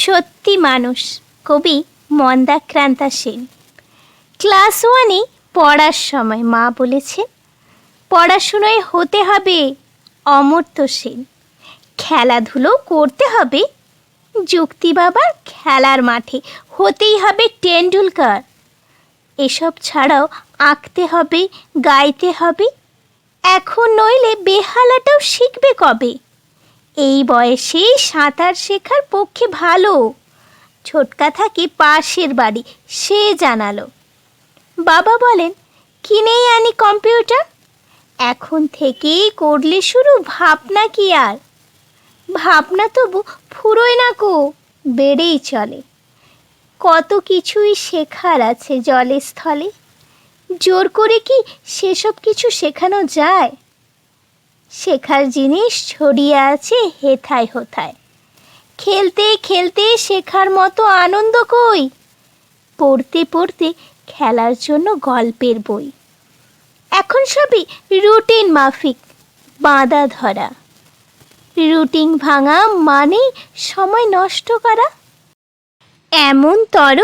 সত্যি মানুষ। কবি মন্দাক্রান্তা সেন ক্লাস ওয়ানে পড়ার সময় মা বলেছে পড়াশুনোয় হতে হবে অমর্ত্য সেন। খেলাধুলো করতে হবে যুক্তি বাবার খেলার মাঠে। হতেই হবে টেন্ডুলকার। এসব ছাড়াও আঁকতে হবে, গাইতে হবে। এখন নইলে বেহালাটাও শিখবে কবে? এই বয়সে সাঁতার শেখার পক্ষে ভালো। ছোটকা থাকে পাশের বাড়ি, সে জানালো। বাবা বলেন, কিনেই আনি কম্পিউটার। এখন থেকেই করলে শুরু ভাবনা কি আর? ভাবনা তবু ফুরোয় না কো বেড়েই চলে। কত কিছুই শেখার আছে জলে স্থলে। জোর করে কি সেসব কিছু শেখানো যায়? শেখার জিনিস ছড়িয়ে আছে হেথায় হোথায়। খেলতে খেলতে শেখার মতো আনন্দ কই? পড়তে পড়তে খেলার জন্য গল্পের বই। এখন সবই রুটিন মাফিক, বাঁধা ধরা। রুটিন ভাঙা মানে সময় নষ্ট করা। এমন তর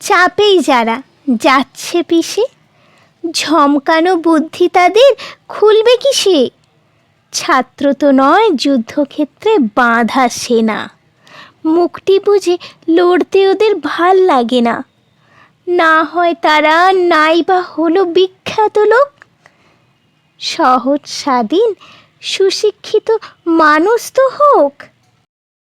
চাপেই যারা যাচ্ছে পিসে, ঝমকানো বুদ্ধি তাদের খুলবে কি সে ছাত্র তো নয়, যুদ্ধক্ষেত্রে বাঁধা সেনা। মুখটি বুঝে লড়তে ওদের ভালো লাগে না। না হয় তারা নাই বা হলো বিখ্যাত লোক। সহজ স্বাধীন, সুশিক্ষিত মানুষ তো হোক।